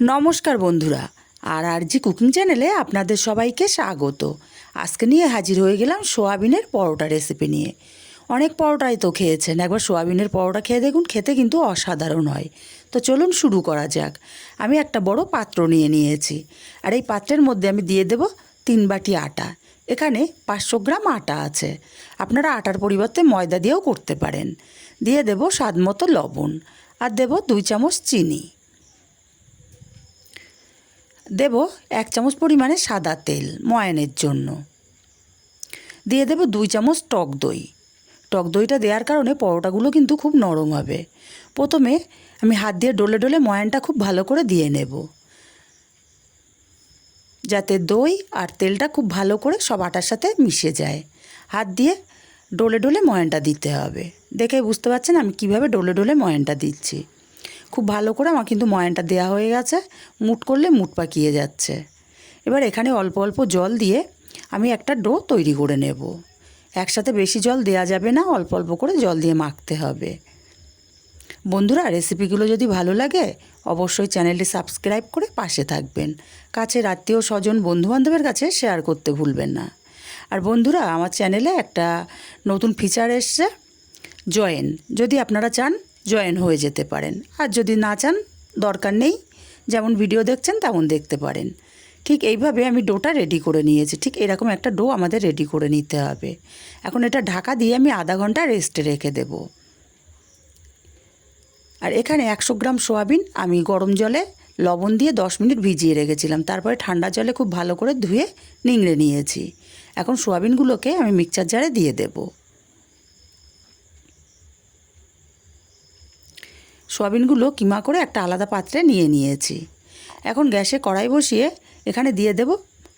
নমস্কার বন্ধুরা, আর আর জি কুকিং চ্যানেলে আপনাদের সবাইকে স্বাগত। আজকে নিয়ে হাজির হয়ে গেলাম সোয়াবিনের পরোটা রেসিপি নিয়ে। অনেক পরোটাই তো খেয়েছেন, একবার সোয়াবিনের পরোটা খেয়ে দেখুন, খেতে কিন্তু অসাধারণ হয়। তো চলুন শুরু করা যাক। আমি একটা বড় পাত্র নিয়ে নিয়েছি, আর এই পাত্রের মধ্যে আমি দিয়ে দেব তিন বাটি আটা। এখানে পাঁচশো গ্রাম আটা আছে। আপনারা আটার পরিবর্তে ময়দা দিয়েও করতে পারেন। দিয়ে দেব স্বাদ মতো লবণ, আর দেব দুই চামচ চিনি। দেব এক চামচ পরিমাণে সাদা তেল ময়ানের জন্য। দিয়ে দেব দুই চামচ টক দই। টক দইটা দেওয়ার কারণে পরোটাগুলো কিন্তু খুব নরম হবে। প্রথমে আমি হাত দিয়ে ডলে ডলে ময়ানটা খুব ভালো করে দিয়ে নেব। যাতে দই আর তেলটা খুব ভালো করে সব আটার সাথে মিশে যায়। হাত দিয়ে ডলে ডলে ময়ানটা দিতে হবে। দেখে বুঝতে পারছেন আমি কীভাবে ডলে ডলে ময়ানটা দিচ্ছি। খুব ভালো করে আমার কিন্তু ময়ানটা দেওয়া হয়ে গেছে। মুট করলে মুট পাকিয়ে যাচ্ছে। এবার এখানে অল্প অল্প জল দিয়ে আমি একটা ডো তৈরি করে নেব। একসাথে বেশি জল দেওয়া যাবে না, অল্প অল্প করে জল দিয়ে মাখতে হবে। বন্ধুরা, রেসিপিগুলো যদি ভালো লাগে, অবশ্যই চ্যানেলটি সাবস্ক্রাইব করে পাশে থাকবেন। কাছে আত্মীয় স্বজন, বন্ধুবান্ধবের কাছে শেয়ার করতে ভুলবেন না। আর বন্ধুরা, আমার চ্যানেলে একটা নতুন ফিচার এসছে, জয়েন। যদি আপনারা চান জয়েন হয়ে যেতে পারেন। আর যদি না চান, দরকার নেই। যেমন ভিডিও দেখছেন, তেমন দেখতে পারেন। ঠিক এইভাবে আমি ডোটা রেডি করে নিয়েছি। ঠিক এরকম একটা ডো আমাদের রেডি করে নিতে হবে। এখন এটা ঢাকা দিয়ে আমি আধা ঘণ্টা রেস্টে রেখে দেব। আর এখানে একশো গ্রাম সোয়াবিন আমি গরম জলে লবণ দিয়ে দশ মিনিট ভিজিয়ে রেখেছিলাম। তারপরে ঠান্ডা জলে খুব ভালো করে ধুয়ে নিংড়ে নিয়েছি। এখন সোয়াবিনগুলোকে আমি মিক্সচার জারে দিয়ে দেবো। সোয়াবিনগুলো কিমা করে একটা আলাদা পাত্রে নিয়ে নিয়েছি। এখন গ্যাসে কড়াই বসিয়ে এখানে দিয়ে দেব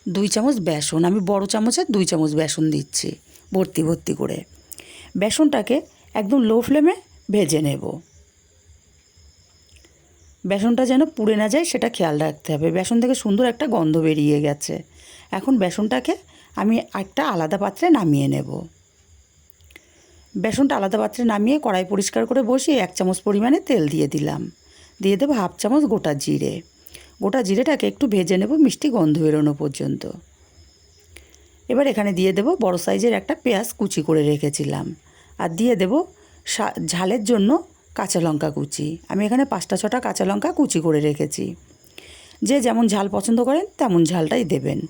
দুই চামচ বেসন। আমি বড় চামচের দুই চামচ বেসন দিচ্ছি, ভর্তি ভর্তি করে। বেসনটাকে একদম লো ফ্লেমে ভেজে নেব। বেসনটা যেন পুড়ে না যায় সেটা খেয়াল রাখতে হবে। বেসন থেকে সুন্দর একটা গন্ধ বেরিয়ে গেছে। এখন বেসনটাকে আমি একটা আলাদা পাত্রে নামিয়ে নেব। বেসনটা আলাদা পাত্রে নামিয়ে কড়াই পরিষ্কার করে বসিয়ে এক চামচ পরিমাণে তেল দিয়ে দিলাম। দিয়ে দেবো হাফ চামচ গোটা জিরে। গোটা জিরেটাকে একটু ভেজে নেব, মিষ্টি গন্ধ বেরোনো পর্যন্ত। এবার এখানে দিয়ে দেব বড় সাইজের একটা পেঁয়াজ কুচি করে রেখেছিলাম। আর দিয়ে দেব ঝালের জন্য কাঁচা লঙ্কা কুচি। আমি এখানে পাঁচটা ছটা কাঁচা লঙ্কা কুচি করে রেখেছি। যে যেমন ঝাল পছন্দ করেন, তেমন ঝালটাই দেবেন।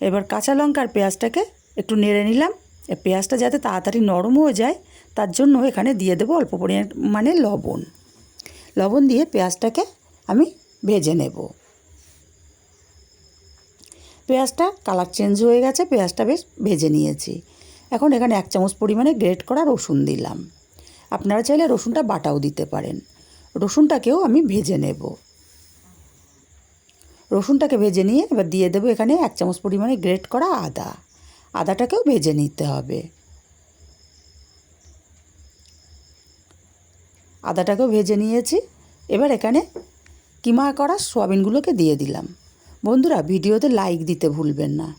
এবার কাঁচা লঙ্কার পেঁয়াজটাকে একটু নেড়ে নিলাম। পেঁয়াজটা যাতে তাড়াতাড়ি নরম হয়ে যায়, তার জন্য এখানে দিয়ে দেবো অল্প পরিমাণে লবণ। লবণ দিয়ে পেঁয়াজটাকে আমি ভেজে নেব। পেঁয়াজটা কালার চেঞ্জ হয়ে গেছে, পেঁয়াজটা বেশ ভেজে নিয়েছি। এখন এখানে এক চামচ পরিমাণে গ্রেট করা রসুন দিলাম। আপনারা চাইলে রসুনটা বাটাও দিতে পারেন। রসুনটাকেও আমি ভেজে নেব। রসুনটাকে ভেজে নিয়ে এবার দিয়ে দেবো এখানে এক চামচ পরিমাণে গ্রেট করা আদা। আদাটাকেও ভেজে নিতে হবে। আদাটাকেও ভেজে নিয়েছি। এবার এখানে কিমা করা সোয়াবিনগুলোকে দিয়ে দিলাম। বন্ধুরা, ভিডিওতে লাইক দিতে ভুলবেন না।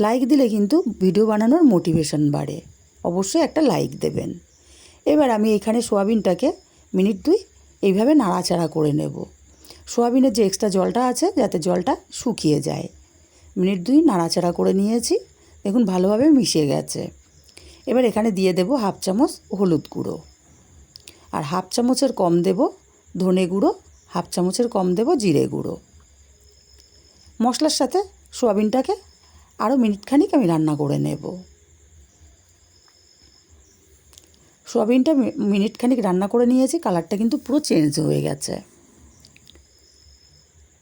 লাইক দিলে কিন্তু ভিডিও বানানোর মোটিভেশন বাড়ে। অবশ্যই একটা লাইক দেবেন। এবার আমি এখানে সোয়াবিনটাকে মিনিট দুই এইভাবে নাড়াচাড়া করে নেব। সোয়াবিনের যে এক্সট্রা জলটা আছে, যাতে জলটা শুকিয়ে যায়। মিনিট দুই নাড়াচাড়া করে নিয়েছি। দেখুন, ভালোভাবে মিশে গেছে। এবার এখানে দিয়ে দেব হাফ চামচ হলুদ গুঁড়ো। আর হাফ চামচের কম দেব ধনে গুঁড়ো, হাফ চামচের কম দেব জিরে গুঁড়ো। মশলার সাথে সোয়াবিনটাকে আরও মিনিটখানিক আমি রান্না করে নেব। সোয়াবিনটা মিনিটখানিক রান্না করে নিয়েছি, কালারটা কিন্তু পুরো চেঞ্জ হয়ে গেছে।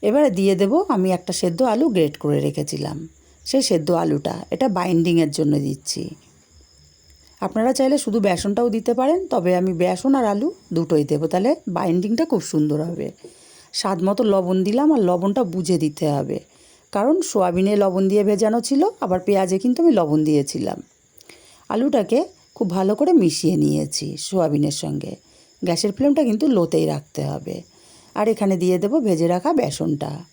এবারে দিয়ে দেব, আমি একটা সেদ্ধ আলু গ্রেট করে রেখেছিলাম। সেই সেদ্ধ আলুটা, এটা বাইন্ডিংয়ের জন্য দিচ্ছি। আপনারা চাইলে শুধু বেসনটাও দিতে পারেন, তবে আমি বেসন আর আলু দুটোই দেবো। তাহলে বাইন্ডিংটা খুব সুন্দর হবে। স্বাদ মতো লবণ দিলাম আর লবণটা বুঝে দিতে হবে। কারণ সোয়াবিনে লবণ দিয়ে ভেজানো ছিল, আবার পেঁয়াজে কিন্তু আমি লবণ দিয়েছিলাম। আলুটাকে খুব ভালো করে মিশিয়ে নিয়েছি সোয়াবিনের সঙ্গে। গ্যাসের ফ্লেমটা কিন্তু লোতেই রাখতে হবে। আর এখানে দিয়ে দেবো ভেজে রাখা বেসনটা।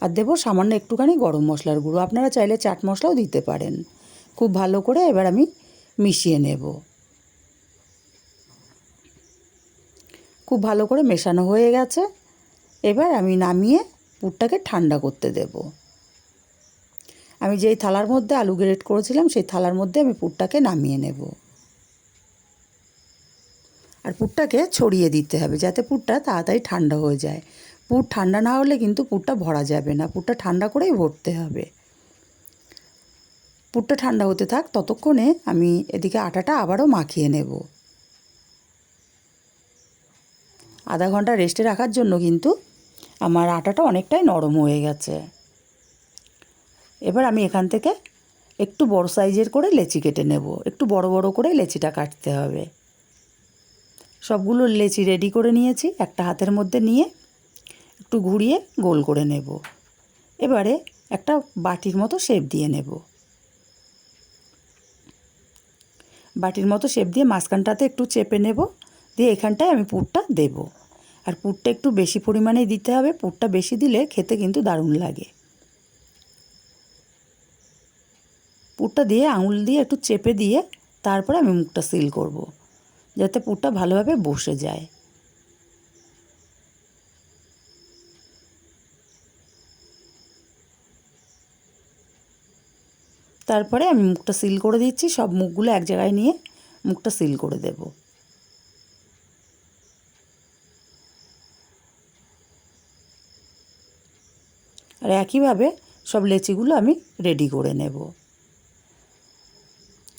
আর দেবো সামান্য একটুখানি গরম মশলার গুঁড়ো। আপনারা চাইলে চাট মশলাও দিতে পারেন। খুব ভালো করে এবার আমি মিশিয়ে নেব। খুব ভালো করে মেশানো হয়ে গেছে। এবার আমি নামিয়ে পুরটাকে ঠান্ডা করতে দেব। আমি যেই থালার মধ্যে আলু গ্রেট করেছিলাম, সেই থালার মধ্যে আমি পুরটাকে নামিয়ে নেব। আর পুরটাকে ছড়িয়ে দিতে হবে, যাতে পুরটা তাড়াতাড়ি ঠান্ডা হয়ে যায়। পুর ঠান্ডা না হলে কিন্তু পুরটা ভরা যাবে না। পুরটা ঠান্ডা করেই ভরতে হবে। পুরটা ঠান্ডা হতে থাক, ততক্ষণে আমি এদিকে আটাটা আবারও মাখিয়ে নেব। আধা ঘণ্টা রেস্টে রাখার জন্য কিন্তু আমার আটাটা অনেকটাই নরম হয়ে গেছে। এবার আমি এখান থেকে একটু বড় সাইজের করে লেচি কেটে নেব। একটু বড় বড় করে লেচিটা কাটতে হবে। সবগুলো লেচি রেডি করে নিয়েছি। একটা হাতের মধ্যে নিয়ে একটু ঘুরিয়ে গোল করে নেব। এবারে একটা বাটির মতো শেপ দিয়ে নেব। বাটির মতো শেপ দিয়ে মাঝখানটাতে একটু চেপে নেব। দিয়ে এখানটায় আমি পুরটা দেব। আর পুরটা একটু বেশি পরিমাণেই দিতে হবে। পুরটা বেশি দিলে খেতে কিন্তু দারুণ লাগে। পুরটা দিয়ে আঙুল দিয়ে একটু চেপে দিয়ে তারপরে আমি মুখটা সিল করব। যাতে পুরটা ভালোভাবে বসে যায়। তারপরে আমি মুখটা সিল করে দিচ্ছি, সব মুখগুলো এক জায়গায় নিয়ে মুখটা সিল করে দেব। আর একইভাবে সব লেচিগুলো আমি রেডি করে নেব।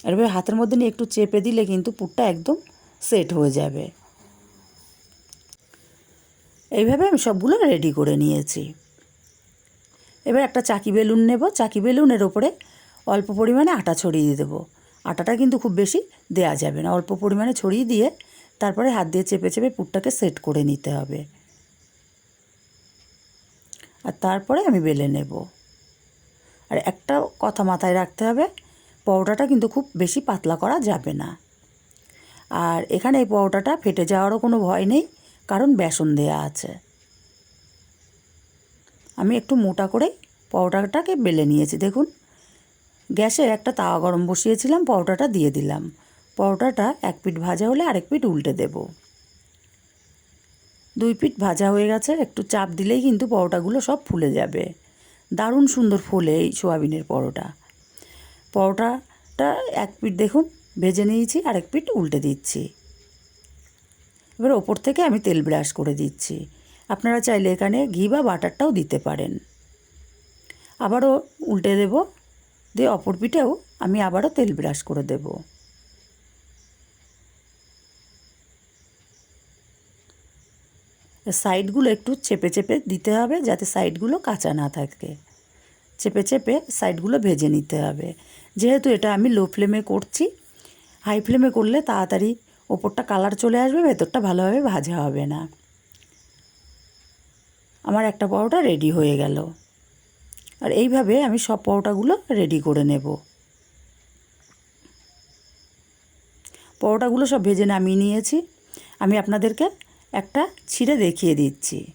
আর এবার হাতের মধ্যে নিয়ে একটু চেপে দিলে কিন্তু পুরটা একদম সেট হয়ে যাবে। এইভাবে আমি সবগুলো রেডি করে নিয়েছি। এবার একটা চাকি বেলুন নেব। চাকি বেলুনের ওপরে অল্প পরিমাণে আটা ছড়িয়ে দেবো। আটাটা কিন্তু খুব বেশি দেয়া যাবে না। অল্প পরিমাণে ছড়িয়ে দিয়ে তারপরে হাত দিয়ে চেপে চেপে পুরটাকে সেট করে নিতে হবে। আর তারপরে আমি বেলে নেব। আর একটা কথা মাথায় রাখতে হবে, পরোটাটা কিন্তু খুব বেশি পাতলা করা যাবে না। আর এখানে এই পরোটাটা ফেটে যাওয়ারও কোনো ভয় নেই, কারণ বেসন দেয়া আছে। আমি একটু মোটা করে পরোটাটাকে বেলে নিয়েছি। দেখুন গ্যাসে একটা তাওয়া গরম বসিয়েছিলাম, পরোটাটা দিয়ে দিলাম। পরোটাটা এক পিঠ ভাজা হলে আরেক পিঠ উল্টে দেব। দুই পিঠ ভাজা হয়ে গেছে, একটু চাপ দিলেই কিন্তু পরোটাগুলো সব ফুলে যাবে। দারুণ সুন্দর ফোলে এই সোয়াবিনের পরোটা। পরোটাটা এক পিঠ দেখুন, ভেজে নিয়েছি, আরেক পিঠ উল্টে দিচ্ছি। এবার ওপর থেকে আমি তেল ব্রাশ করে দিচ্ছি। আপনারা চাইলে এখানে ঘি বা বাটারটাও দিতে পারেন। আবারও উল্টে দেব। দিয়ে অপর পিঠেও আমি আবারও তেল ব্রাশ করে দেব। সাইডগুলো একটু চেপে চেপে দিতে হবে যাতে সাইডগুলো কাঁচা না থাকে। চেপে চেপে সাইডগুলো ভেজে নিতে হবে। যেহেতু এটা আমি লো ফ্লেমে করছি, হাই ফ্লেমে করলে তাড়াতাড়ি ওপরটা কালার চলে আসবে, ভেতরটা ভালোভাবে ভাজা হবে না। আমার একটা পরোটা রেডি হয়ে গেল। আর এইভাবে আমি সব পরোটাগুলো রেডি করে নেব। পরোটাগুলো সব ভেজে নামিয়ে নিয়েছি। আমি আপনাদেরকে একটা ছিঁড়ে দেখিয়ে দিচ্ছি।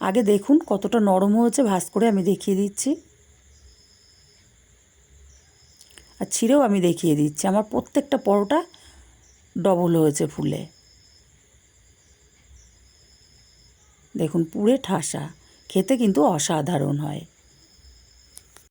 আগে দেখুন কতটা নরম হয়েছে, ভাজ করে আমি দেখিয়ে দিচ্ছি। আর ছিঁড়েও আমি দেখিয়ে দিচ্ছি। আমার প্রত্যেকটা পরোটা ডবল হয়েছে ফুলে। দেখুন পুরে ঠাসা। খেতে কিন্তু অসাধারণ হয়।